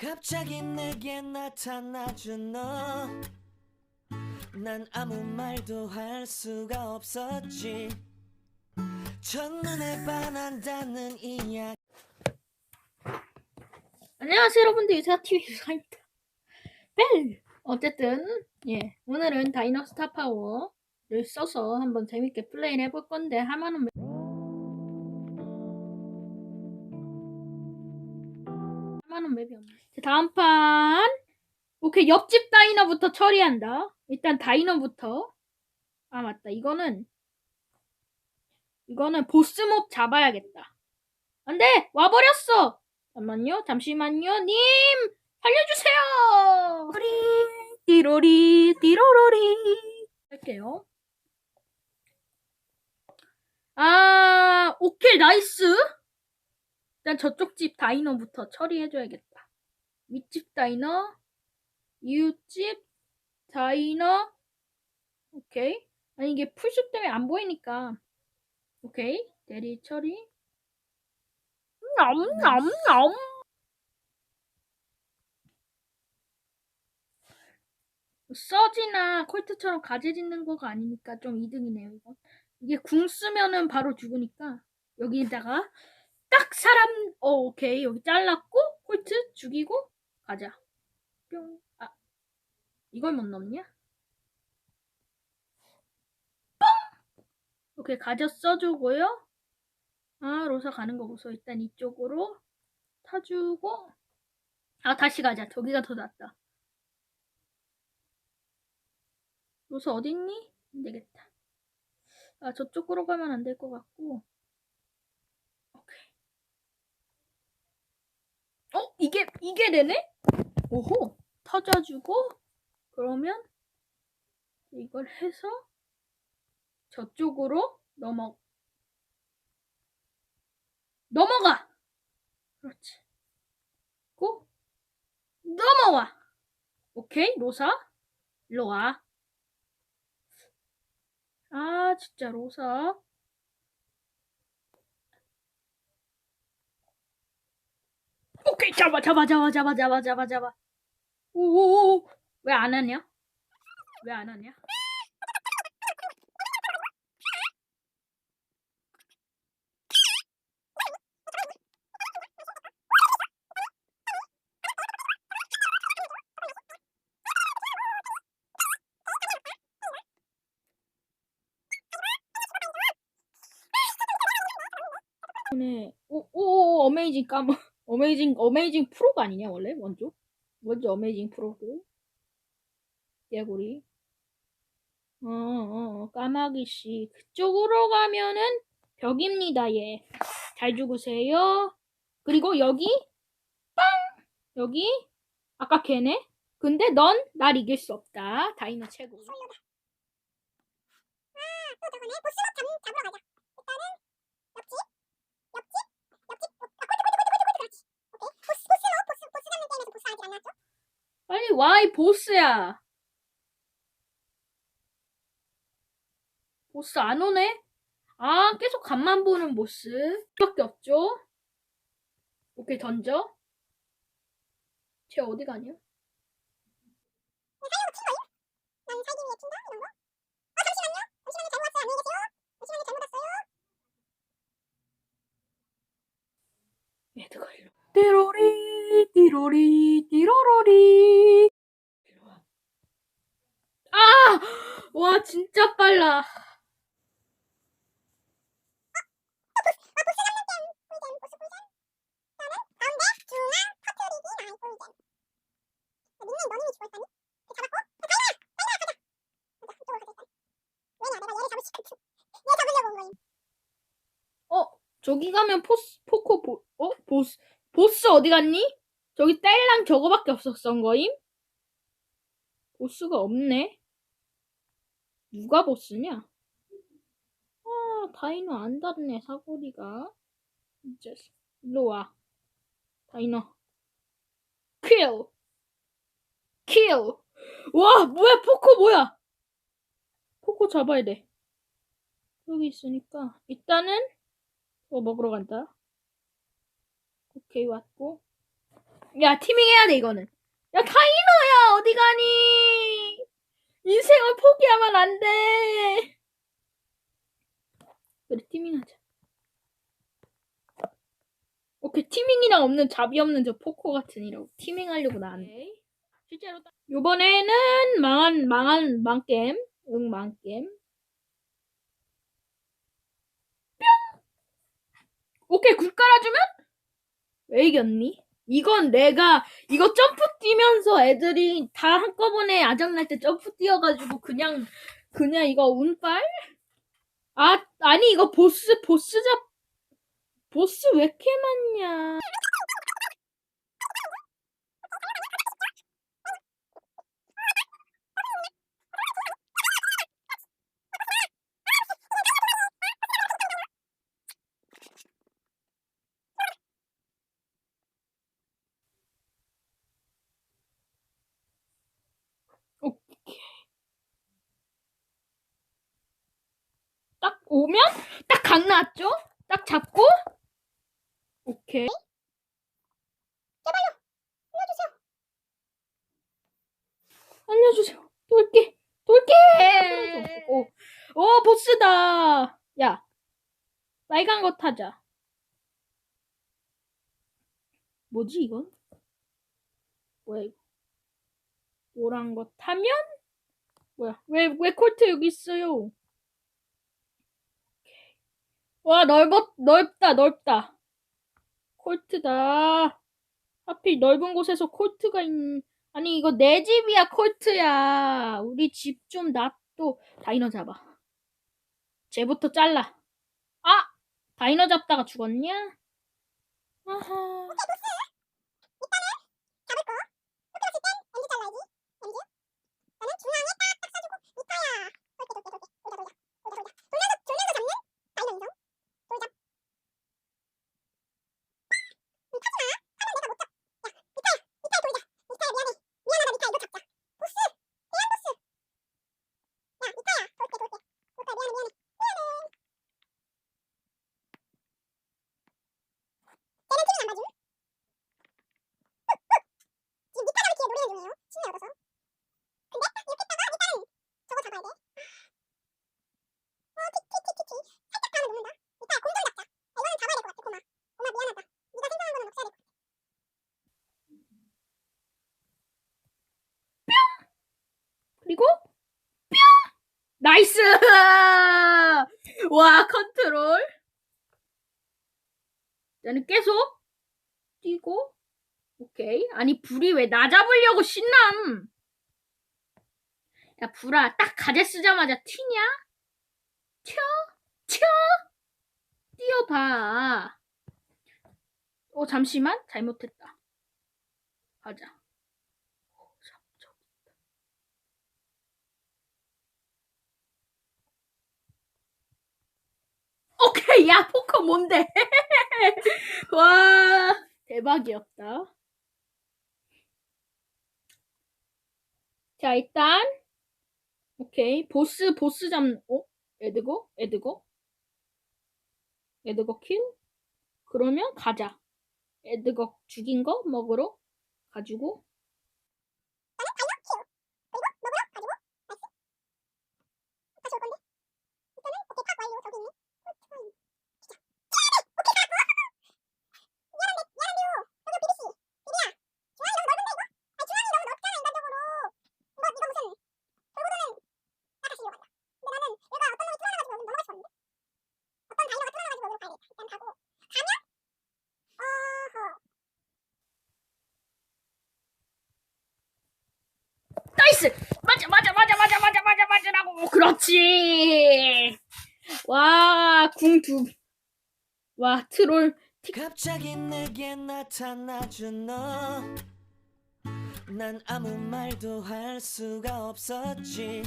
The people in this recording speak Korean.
갑자기 내게 나타나준 너. 난 아무 말도 할 수가 없었지. 첫눈에 반한다는 이야기. 안녕하세요 여러분들 유사TV 유사입니다 벨! 어쨌든 예 오늘은 다이너 스타 파워를 써서 한번 재밌게 플레이를 해볼 건데 하면은 몇- 하면은 맵이 없네 자, 다음 판 오케이 옆집 다이너부터 처리한다 일단 다이너부터 아 맞다 이거는 이거는 보스몹 잡아야겠다 안 돼 와버렸어 잠깐만요. 잠시만요. 님! 살려주세요! 띠로리, 띠로리, 띠로로리. 할게요. 아, 오케이, 나이스! 일단 저쪽 집 다이너부터 처리해줘야겠다. 윗집 다이너, 이웃집 다이너, 오케이. 아니, 이게 풀숲 때문에 안 보이니까. 오케이. 대리 처리. 넘넘넘 서지나 콜트처럼 가재 짓는 거가 아니니까 좀 이득이네요 이건 이게 궁 쓰면은 바로 죽으니까 여기다가 딱 사람 어 오케이 여기 잘랐고 콜트 죽이고 가자 뿅 아 이걸 못 넘냐 뻥 오케이 가져 써주고요 아, 로사 가는 거 보소. 일단 이쪽으로 타주고. 아, 다시 가자. 저기가 더 낫다. 로사 어딨니? 안 되겠다. 아, 저쪽으로 가면 안 될 것 같고. 오케이. 어? 이게, 이게 되네? 오호. 터져주고. 그러면 이걸 해서 저쪽으로 넘어, 넘어가. 그렇지. 고 넘어와. 오케이, 로사. 일로 와. 아, 진짜 로사. 오케이, 잡아, 잡아, 잡아, 잡아, 잡아, 잡아, 잡아. 오오오. 왜 안 하냐? 왜 안 하냐? 네. 오, 오, 어메이징 까먹, 어메이징, 어메이징 프로가 아니냐, 원래? 원조? 원조 어메이징 프로고. 예고리. 어, 어, 어, 까마귀 씨. 그쪽으로 가면은 벽입니다, 얘. 잘 죽으세요. 그리고 여기, 빵! 여기, 아까 걔네? 근데 넌 날 이길 수 없다. 다이너 최고. 또 저거네. 보스막 잡, 잡으러 가자. 일단은 옆집, 옆집. 어, 아, 콜트, 콜트, 콜트, 콜트, 콜트, 그렇지. 오케이. 보스, 보스로 보스, 보스 잡는 게임에서 보스 아직 안 나왔죠? 빨리 와, 이 보스야. 보스 안 오네? 아, 계속 간만 보는 보스. 밖에 없죠? 오케이, 던져. 쟤 어디 가냐? 네. 얘들아, 일로. 띠로리, 띠로리, 띠로로리. 아! 와, 진짜 빨라. 어, 저기 가면 포스, 포코, 보, 어? 보스, 보스 어디 갔니? 저기 딸랑 저거밖에 없었던 거임? 보스가 없네? 누가 보스냐? 아, 다이너 안 닿네, 사거리가. 진짜, 일로 와. 다이너. 킬! 킬! 와, 뭐야, 포코 뭐야? 포코 잡아야 돼. 여기 있으니까, 일단은, 뭐 먹으러 간다. 오케이, 왔고. 야, 티밍해야 돼, 이거는. 야, 타이너야, 어디 가니? 인생을 포기하면 안 돼. 그래, 티밍하자. 오케이, 티밍이랑 없는 잡이 없는 저 포코 같은 이라고 티밍하려고 나왔네. 실제로 딱- 요번에는 망한 망한 망겜, 응 망겜. 뿅. 오케이 굴 깔아주면 왜 이겼니? 이건 내가 이거 점프 뛰면서 애들이 다 한꺼번에 아작날 때 점프 뛰어가지고 그냥 그냥 이거 운빨? 아 아니 이거 보스 보스 잡 보스 왜 이렇게 많냐? 딱 오면 딱 각 나왔죠? 딱 잡고. 오케이. 알려주세요. 돌게. 돌게! 오, 오 보스다. 야 빨간 거 타자. 뭐지 이건? 뭐야 이거? 노란 거 타면? 뭐야 왜 왜 콜트 여기 있어요 와, 넓었, 넓다, 넓다. 콜트다. 하필 넓은 곳에서 콜트가 있, 아니, 이거 내 집이야, 콜트야. 우리 집 좀 놔둬. 다이너 잡아. 쟤부터 잘라. 아! 다이너 잡다가 죽었냐? 아하. 잡을 거. 포켓 없을 땐 엔지 잘라야지. 엔지. 나는 중앙에 딱딱 써주고 이타야. 돌게 돌게 돌게. 돌자 돌자. 돌자 돌자. 돌면서 돌면서 잡는 다이너 인성. 돌자. 음, 타지 마. 타면 내가 못 잡. 야, 이타야. 이타야 돌자. 이타야 미안해. 미안하다 이타야 이거 잡자. 보스. 대한 보스. 야, 이타야. 돌게 돌게. 돌게 미안해 미안해. 미안해. 쟤는 팀이 안 봐줌. 지금 니타 잡을 기회 노리는 얻어서. 근데 이렇게 했다가 니타는 저거 잡아야 돼. 나이스! 와 컨트롤. 나는 계속 뛰고 오케이. 아니 불이 왜 나 잡으려고 신남? 야 불아 딱 가재 쓰자마자 튀냐? 튀어? 튀어? 뛰어봐. 어 잠시만 잘못했다. 가자. 어. 오케이, 야, 포커 뭔데? 와, 대박이었다. 자, 일단, 오케이, 보스, 보스 잡, 어? 에드거? 에드거? 에드거 킬? 그러면 가자. 에드거 죽인 거 먹으러 가지고. 나는 다이너 키우. 그리고 먹으러 가지고 나이스. 다시 올 건데. 일단은 오케이 팍 완료. 저기 있네. 콜트가 있네. 진짜. 오케이 팍. 미안한데 미안한데요. 여기 비비 씨. 비비야. 중앙이 너무 넓은데 이거? 아니 중앙이 너무 넓잖아 인간적으로. 이거 이거 무슨 결국에는 나 다시 이거 간다. 근데 나는 얘가 어떤 놈이 튀어나와가지고 여기 넘어갈 수 없는데. 어떤 다이너가 튀어나와가지고 여기로 가야 돼. 일단 가고 가면 어허. 나이스! 맞아, 맞아, 맞아, 맞아, 맞아, 맞아, 맞으라고! 그렇지! 와, 궁 두, 와, 트롤, 갑자기 내게 나타나준 너. 난 아무 말도 할 수가 없었지.